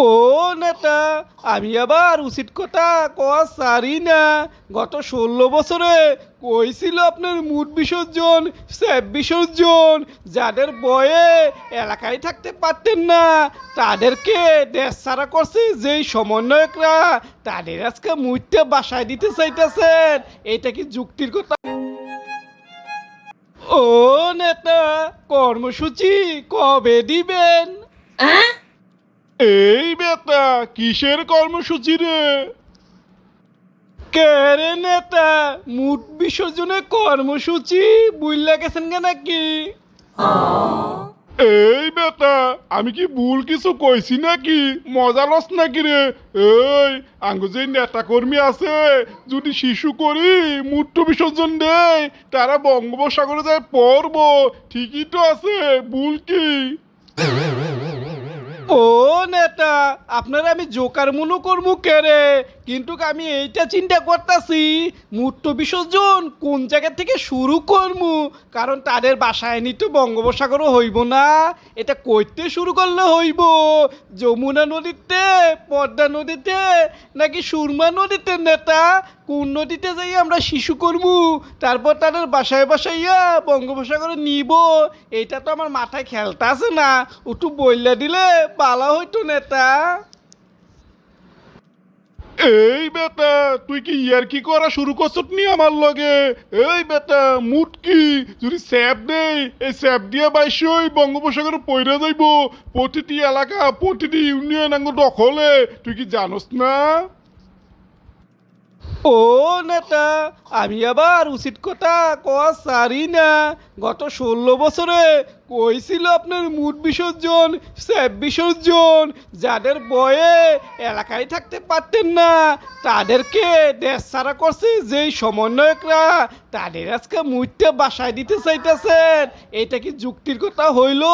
ও নেতা, আমি আবার উচিত কথা কওয়া সারি না। গত ষোলো বছরে কইছিল আপনার মুড বিসর্জন, স্যাপ বিসর্জন, যাদের বয়ে এলাকায় থাকতে পারতেন না। তাদেরকে দেশ ছাড়া করছে যেই সমন্বয়করা, তাদের আজকে মুহূর্তে বাসায় দিতে চাইতেছেন। এটা কি যুক্তির কথা? ও নেতা, কর্মসূচি কবে দিবেন? এই বেটা কিসের কর্মসূচি রে? কেরে নেতা মুঠ বিসর্জনের কর্মসূচি বুঝলা গেছেন কে নাকি? এই বেটা আমি কি ভুল কিছু কইছি নাকি? মজা লস নাকি রে? এই আঙ্গু যে নেতা কর্মী আছে যদি শিশু করি মূর্ত বিসর্জন দেয় তারা বঙ্গোপসাগরে যায় পড়ব ঠিকই তো আছে ভুল কি? নেতা আপনার আমি জোকার মনে করব কেরে কিন্তু আমি এইটা চিন্তা করতেছি, মূর্ত বিসর্জন কোন জায়গা থেকে শুরু করমু? কারণ তাদের বাসায় নিতে বঙ্গোপসাগরও হইব না। এটা করতে শুরু করলে হইব। যমুনা নদীতে, পদ্মা নদীতে, নাকি সুরমা নদীতে, নেতা? কোন নদীতে যাই আমরা শিশু করব? তারপর তাদের বাসায় বাসাইয়া বঙ্গোপসাগরে নিব। এটা তো আমার মাথায় খেলতে আছে না। একটু বইলা দিলে পালা হইতো নেতা। এই বেটা, তুই কি ইয়ার কি করা শুরু করছত নি আমার লগে? এই বেটা মুট কি যদি স্যাপ দেই, এই স্যাপ দিয়ে বাইশই বঙ্গোপসাগরে পইরা যাইব। প্রতিটি এলাকা, প্রতিটি ইউনিয়ন আঙ্গ দখলে। তুই কি জানোস না? ও নেতা, আমি আবার উচিত কথা কওয়া সারি না। গত ষোলো বছরে কইছিল আপনার মুড বিসর্জন, স্যাপ বিসর্জন, যাদের বয়ে এলাকায় থাকতে পারতেন না, তাদেরকে দেশ ছাড়া করছে যেই সমন্বয়করা, তাদের আজকে মুহূর্তে বাসায় দিতে চাইতেছেন। এটা কি যুক্তির কথা হইল?